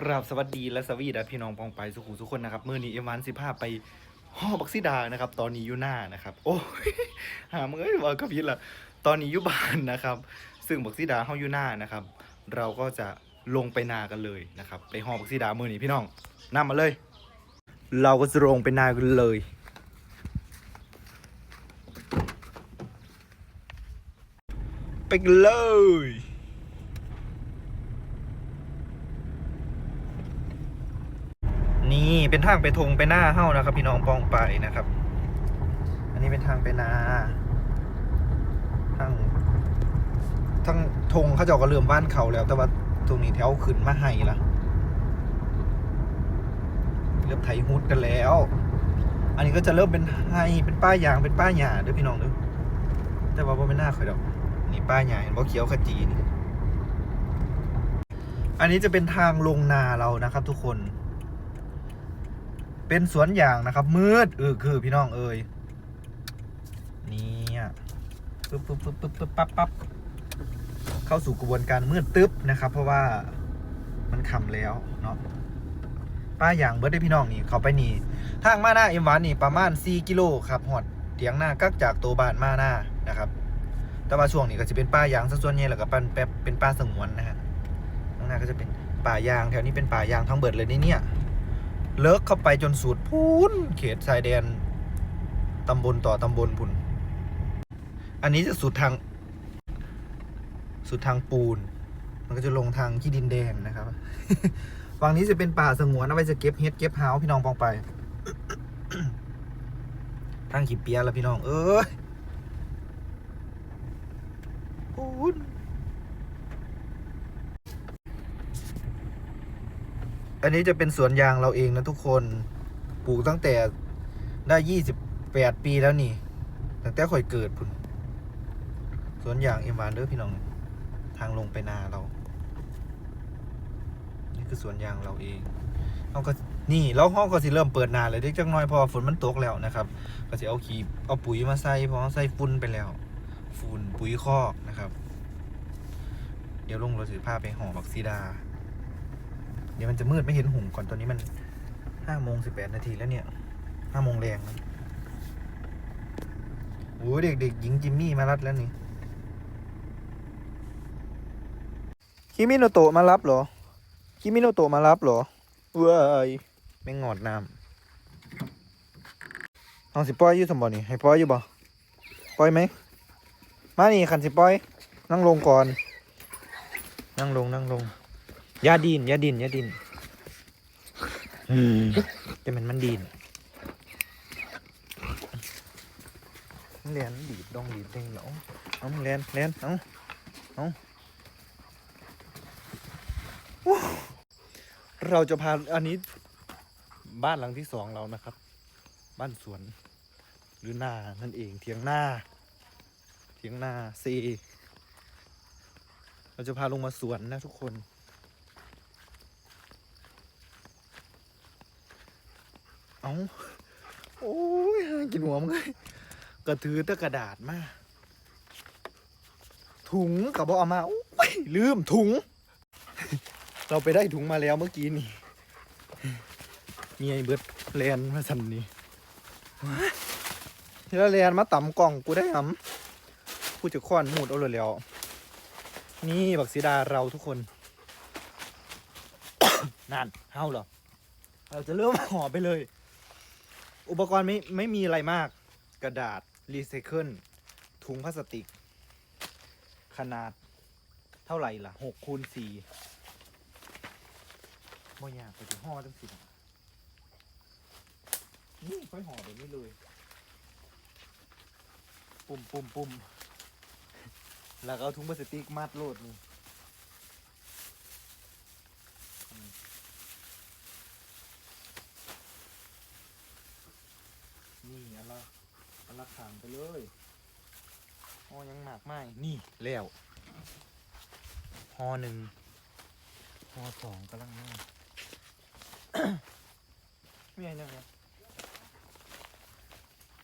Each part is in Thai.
กราบสวัสดีและสวีดพี่น้องปองไปสุขุทุกคนนะครับมื่อนี้เอวันสิบห้าไปห่อบักซิดานะครับ ตอนนี้อยู่หน้านะครับ โอ้ยหามึงเอ้ยว่าก็พิดละตอนนี้อยู่บ้านนะครับ ซึ่งบักซิดาเฮาอยู่หน้านะครับ เราก็จะลงไปนากันเลยนะครับ ไปห่อบักซิดามื่อนี้พี่น้องนำมาเลย เราก็จะลงไปนากันเลยไปเลย นี่เป็นทางไปทงไปหน้าเฮ้านะครับ พี่น้องปองไปนะครับ อันนี้เป็นทางไปนาทางทางทงเขาเจาก็เริ่อมบ้านเขาแล้ว แต่ว่าตรงนี้แถวขึ้นมาให้ละเริ่มไถฮุดกันแล้ว อันนี้ก็จะเริ่มเป็นไฮเป็นป้ายยางเป็นป้ายหญ้าด้อพี่น้องด้อแต่ว่าบ่เป็นหน้าข่อยดอก นี่ป้ายหญ้าเห็นบ่เขียวขจีนี่ อันนี้จะเป็นทางลงนาเรานะครับทุกคน เป็นสวนยางนะครับ มืดเออคือพี่น้องเอ่ยนี่ปึ๊บปึ๊บปึ๊บปึ๊บปึ๊บปั๊บปั๊บเข้าสู่กระบวนการมืดตึ๊บนะครับ เพราะว่ามันค่ำแล้วเนาะป้าอย่างเบิร์ดได้พี่น้องนี่เขาไปนี่ทางมาหน้าเอ็มวันนี่ประมาณ 4 กิโลครับหอดเถียงหน้ากักจากตัวบ้านมาหน้านะครับ แต่ว่าช่วงนี้ก็จะเป็นป้ายางซะส่วนใหญ่แล้วก็เป็นแบบเป็นป้าสงวนนะฮะข้างหน้าก็จะเป็นป่ายางแถวนี้เป็นป่ายางทั้งเบิดเลยนี่เนี่ย เลิกเข้าไปจนสุดพูนเขตชายแดนตำบลต่อตำบลพุนอันนี้จะสุดทาง สุดทางปูน มันก็จะลงทางที่ดินแดงนะครับฝั่งนี้จะเป็นป่าสงวนเอาไว้จะเก็บเฮ็ดเก็บเฮาพี่น้องปองไป ทางขีเปียแล้วพี่น้อง เอ้ยปูน อันนี้จะเป็นสวนยางเราเองนะทุกคน ปลูกตั้งแต่ได้ยี่สิบแปดปีแล้วนี่ ตั้งแต่ค่อยเกิดพุ่น สวนยางเอ็มวานเด้อพี่น้อง ทางลงไปนาเรา นี่คือสวนยางเราเองเราก็นี่แล้วห้องก็สิเริ่มเปิดนาเลยเด็กจังน้อยพอฝนมันตกแล้วนะครับ ก็จะเอาขีเอาปุ๋ยมาใส่พราะใส่ฝุ่นไปแล้วฝุ่นปุ๋ยคอกนะครับ เดี๋ยวลงเราถือผ้าไปห่อบักซีดา เดี๋ยวมันจะมืดไม่เห็นหุ่งก่อนตอนนี้มันห้าโมงสิบแปดนาทีแล้วเนี่ยห้าโมงแรงโอ้ยเด็กเด็กๆหญิงจิมมี่มารับแล้วนี่คิมิโนโตะมารับเหรอคิมิโนโตะมารับเหรอเว้ยไม่งอดน้ำเอาสิปล่อยอยู่สมบ่นี่ให้ปล่อยอยู่บ่ปล่อยไหมมานี่ขันสิปล่อย นั่งลงก่อน นั่งลงนั่งลง อย่าดินอย่าดินอย่าดินจะมันมันดินมันเลียนดีดดองดีดเต็งเหรอเอามึงเลียนเลียนเอาเอาโอ้เราจะพาอันนี้ บ้านหลังที่สองเรานะครับ บ้านสวน หรือนานั่นเองเถียงหน้าเถียงนาซีเราจะพาลงมาสวนนะทุกคน เอาโอ้ยกินหัวมึงเลยกระถือตะกระดาษมา ถุงกับบอกเอามาโอ้ยลืมถุง เราไปได้ถุงมาแล้วเมื่อกี้นี่มีไอ้เบิร์ดแลนมาสันนี่แล้วแลนมาต่ำกล่องกูได้หำกูจะค้อนหมูดเอาเลยแล้ว นี่บักสีดาเราทุกคนนั่นเฮาเหรอ เราจะเริ่มห่อไปเลย อุปกรณ์ไม่ไม่มีอะไรมาก กระดาษรีไซเคิลถุงพลาสติก ขนาดเท่าไหร่ล่ะหกคูณสี่บ่ยากไปถึงห่อตั้งสินี่ค่อยห่อแบบนี้เลย ปุ่มปุ่มปุ่มแล้วก็เอาถุงพลาสติกมัดโลดนี่อันละอัน ละขางไปเลยห่อยังหนักไม่นี่แล้วห่อหนึ่งห่อสองกำลังนั่งไม่ใช่นะเนี่ย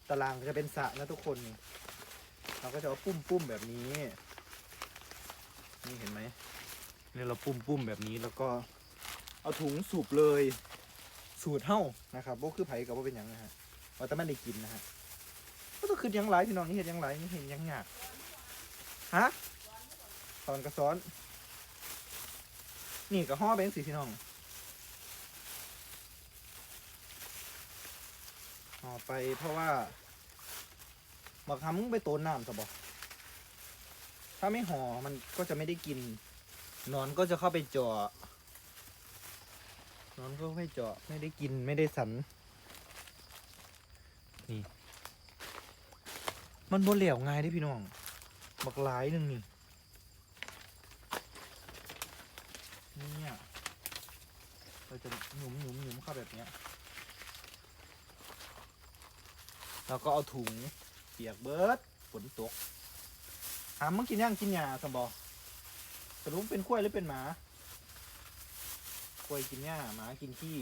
ตารางจะเป็นสระนะทุกคน เราก็จะเอาปุ้มปุ้มแบบนี้ นี่เห็นไหมเนี่ยเราปุ้มปุ้มแบบนี้แล้วก็เอาถุงสูบเลย สูตรเท่านะครับโบคือไผกับว่าเป็นยังนะฮะว่าแต่มันได้กินนะฮะ ก็ต้องคือยังหลพี่น้องนี่เห็นยังหลนี่เห็นยังหยากฮะตอนกระซ้อน นี่ก็ห่อแบงค์สีพี่น้องห่อไปเพราะว่าบักคำมึงไปโตนน้ำสบอถ้าไม่ห่อมันก็จะไม่ได้กินนอนก็จะเข้าไปเจาะนอนก็ไม่เจาะไม่ได้กินไม่ได้สันนี่ มันบนเหลวง่ายเด้พี่น้อง บักหลายหนึ่งนี่เนี่ยเราจะหยุมหยุมหยุมเข้าแบบเนี้ยแล้วก็เอาถุงเปียกเบิร์ดฝนตกหามมึงกินย่างกินหญ้าสมบอสรุปเป็นกล้วยหรือเป็นหมากล้วยกินหญ้าหมากินขี้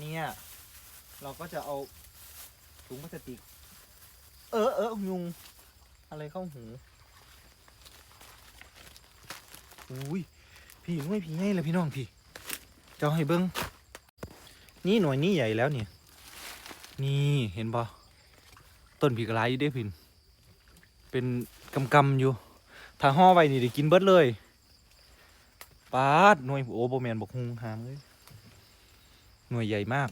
เนี่ย เราก็จะเอา ถุงพลาสติก เออเออยุง อะไรเข้าหูอุ้ยพี่หน่วยพี่ใหญ่เลยพี่น้องพี่จ้าให้เบิ้งนี่หน่วยนี้ใหญ่แล้วเนี่ยนี่เห็นปะต้นผีกระไรอยู่เด้พิน เป็นกำกำอยู่ ถ้าห่อไว้นี่ได้กินเบิดเลยปาดหน่วยโอ้โบแมนบอกฮุงหามเลยหน่วยใหญ่มาก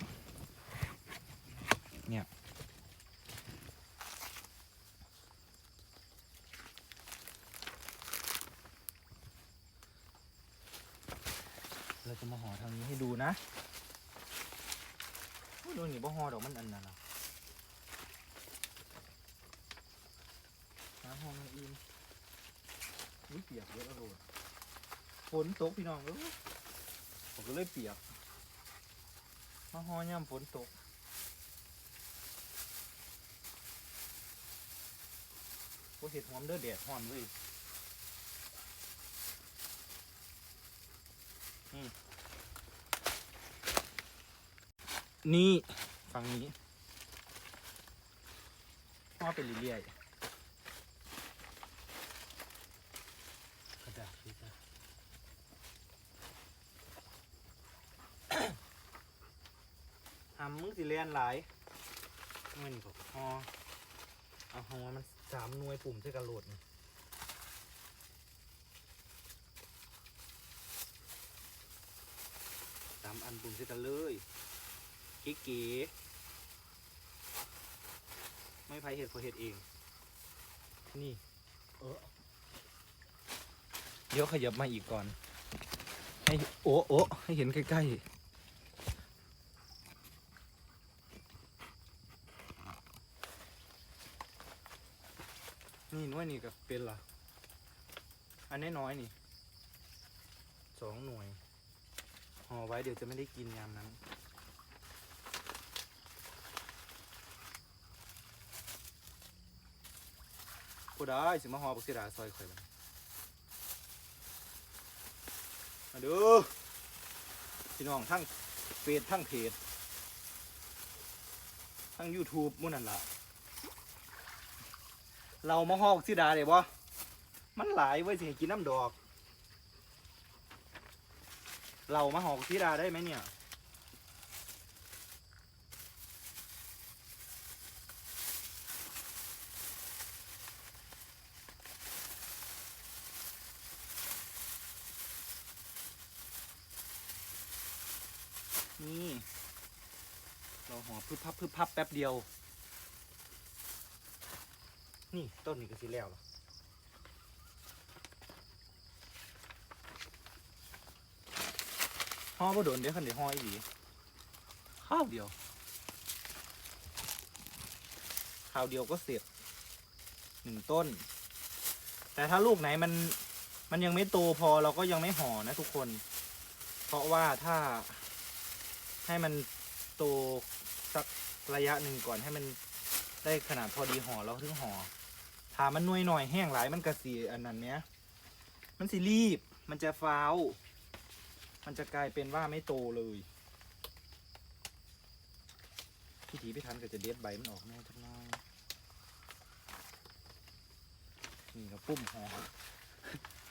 เราจะมาห่อทางนี้ให้ดูนะโอ้ดนหนีบ่ห่อดอกมันอันนั้นหรอหาห่อมันอีนอุ้ยเปียกเยอะแล้วโดนฝนตกพี่น้องเอ้ยผมก็เลยเปียกมาห่อย่ำฝนตกโอ้เห็ดหอมเด้อแดดหอมเลย นี่ฝั่งนี้พ่อเป็นลิเลียกระดาษพี่จ้ะหำมึงสิเลียนหลายเงินก็พอเอาหอมันสามหน่วยปุ่มใช่กันโหลดนี่สามอันปุ่มใช่กันเลย เก๋ๆไม่ไผเห็ดพอเห็ดเอง นี่ เออเดี๋ยวขยับมาอีกก่อน ให้โอ้โอ้ให้เห็นใกล้ๆนี่หน่วยนี่ก็เป็นละอันนี้น้อยนี่สองหน่วยห่อไว้เดี๋ยวจะไม่ได้กินยามนั้น ผู้ได้สิมาหอบักเสียดาซอยข่อยบัดมาดูพี่น้องทั้งเฟซทั้งเพจทั้ง YouTube มู่นั่นล่ะเรามาหอบักเสียดาได้บ่มันหลายไว้สิให้กินน้ำดอก เรามาหอบักเสียดาได้ไหมเนี่ย นี่ เราห่อพึบพับพึบพับแป๊บเดียว นี่ต้นนี้ก็สิแล้วล่ะห่อบ่โดนเดี๋ยวคันเดี๋ยวห่ออีหลีข้าวเดียวข้าวเดียวก็เสร็จหนึ่งต้น แต่ถ้าลูกไหนมันมันยังไม่โตพอเราก็ยังไม่ห่อนะทุกคน เพราะว่าถ้าให้มัน โตสักระยะหนึ่งก่อนให้มันได้ขนาดพอดีห่อแล้วถึงห่อถามันน่วยหน่อยแห้งหลายมันกระสีอันนั้นเนี้ยมันสิรีบ มันจะฟาว มันจะกลายเป็นว่าไม่โตเลยพี่ถีพี่ทันก็จะเด็ดใบมันออกแน่จังน้อยนี่เราปุ่มห่อ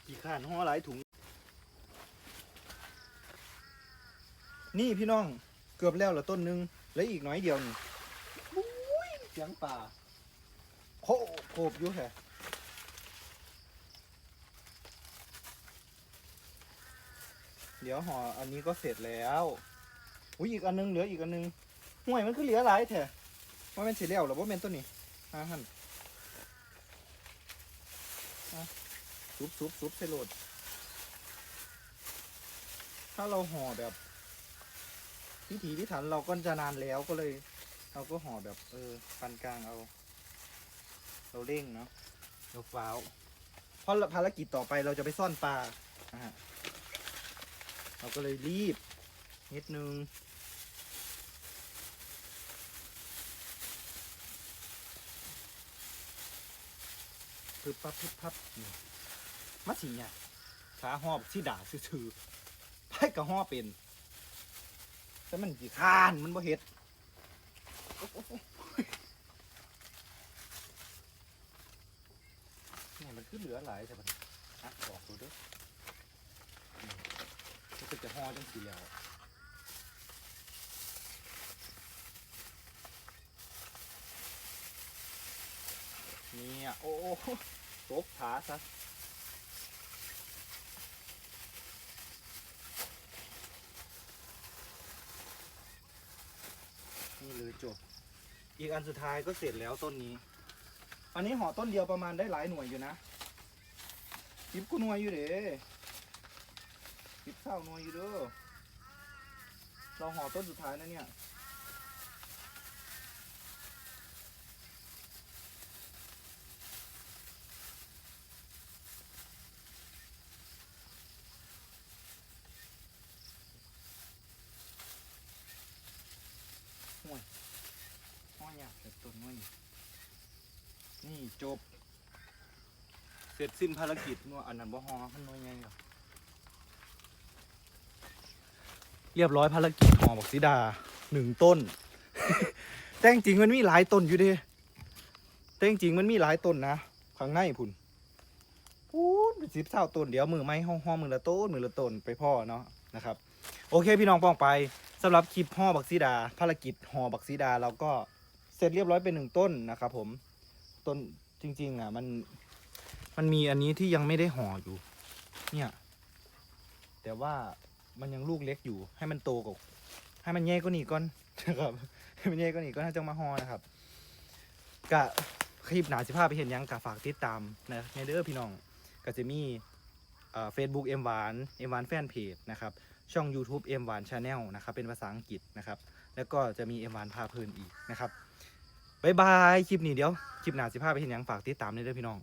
กี่ข้านห่อหลายถุง นี่พี่น้อง กือบแล้วเหรอต้นหนึงแล้วอีกน้อยเดียวนี่อุ้ยเสียงป่าโคโคบอยู่แฮะเดี๋ยวห่ออันนี้ก็เสร็จแล้วอุ้ยอีกอันนึงเหลืออีกอันนึงห่วยมันคือเหลือหลายแท้ว่าเป็นสีแล้วหรือว่าเป็นต้นนี้อ่าหันซุบซุบซุบใส่โลดถ้าเราห่อแบบ พิถีพิถันเราก็จะนานแล้วก็เลย เราก็ห่อแบบ เออปานกลางเอา เราเร่งเนาะเราฟ้าวเพราะภารกิจต่อไปเราจะไปซ่อนปลานะฮะเราก็เลยรีบนิดนึงพึบปั๊บพึบพับนี่มาสิเนี่ยขาหอบที่ด่าซื่อๆไพ่กับห่อเป็น แต่มันกี่คร้านมันบ่เฮ็ดนี่มันคือเหลือหลายแต่มันฮักออกดูเด้ออืมมันก็จะห่อจังสีแล้วเนี่ยโอ้โหตบขาซะ นี่เลยจบ อีกอันสุดท้ายก็เสร็จแล้วต้นนี้ อันนี้ห่อต้นเดียวประมาณได้หลายหน่วยอยู่นะยิบกูหน่วยอยู่เด้ยิบเศร้าหน่วยอยู่เด้อเราห่อต้นสุดท้ายนะเนี่ย ห้อยยากแต่ต้นน้อยนี่นี่ จบ เสร็จสิ้นภารกิจนัวอันนั้นบ่ฮอมันน้อยไงหรอเรียบร้อยภารกิจหอบอกสีดาหนึ่งต้น แต่จริงมันมีหลายต้นอยู่เดิแต่จริงมันมีหลายต้นนะข้างในพุ่นพูนสิบเท่าต้นเดี๋ยวมือไม้ห้องห้องมือละต้นมือละต้นไปพ่อเนาะนะครับ โอเคพี่น้องป้องไปสำหรับคลิปห่อบักซีดา ภารกิจห่อบักซีดาเราก็เสร็จเรียบร้อยเป็นหนึ่งต้นนะครับผม ต้นจริง ๆ อะ มัน มันมีอันนี้ที่ยังไม่ได้ห่ออยู่ เนี่ย แต่ว่ามันยังลูกเล็กอยู่ ให้มันโตกว่าให้มันแย่กว่านี้ก่อนนะครับให้มันแย่กว่านี้ก็น่าจะมาห่อนะครับกะคลิปหนาสิภาพไปเห็นยังกะฝากติดตามนะในเด้อพี่น้องก็จะมีเฟซบุ๊กเอ็มหวานเอ็มหวานแฟนเพจนะครับ ช่อง YouTube เอ็มหวานชาแนลนะครับ เป็นภาษาอังกฤษนะครับ แล้วก็จะมีเอ็มหวานพาเพลินอีกนะครับ บายบายคลิปนี้เดี๋ยวคลิปหน้าสิพาไปเห็นหยังฝากติดตามในเด้อพี่น้อง